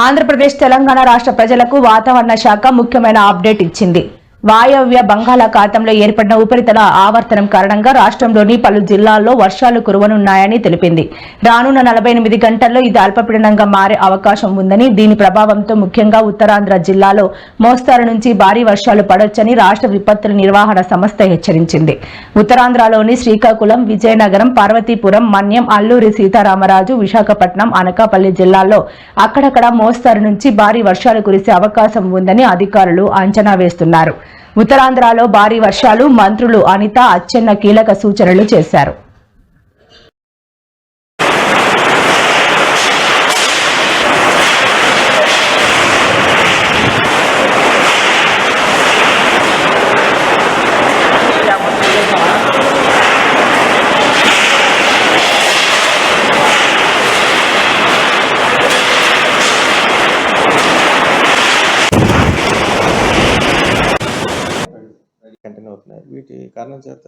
ఆంధ్రప్రదేశ్ తెలంగాణ రాష్ట్ర ప్రజలకు వాతావరణ శాఖ ముఖ్యమైన అప్డేట్ ఇచ్చింది. వాయవ్య బంగాళాఖాతంలో ఏర్పడిన ఉపరితల ఆవర్తనం కారణంగా రాష్ట్రంలోని పలు జిల్లాల్లో వర్షాలు కురవనున్నాయని తెలిపింది. రానున్న నలభై ఎనిమిది గంటల్లో ఇది అల్పపీడనంగా మారే అవకాశం ఉందని దీని ప్రభావంతో ముఖ్యంగా ఉత్తరాంధ్ర జిల్లాలో మోస్తారు నుంచి భారీ వర్షాలు పడొచ్చని రాష్ట్ర విపత్తుల నిర్వహణ సంస్థ హెచ్చరించింది. ఉత్తరాంధ్రలోని శ్రీకాకుళం విజయనగరం పార్వతీపురం మన్యం అల్లూరి సీతారామరాజు విశాఖపట్నం అనకాపల్లి జిల్లాల్లో అక్కడక్కడ మోస్తారు నుంచి భారీ వర్షాలు కురిసే అవకాశం ఉందని అధికారులు అంచనా వేస్తున్నారు. ఉత్తరాంధ్రలో భారీ వర్షాలు మంత్రులు అనిత అచ్చెన్న కీలక సూచనలు చేశారు. కంటిన్యూ అవుతున్నాయి వీటి కారణం చేత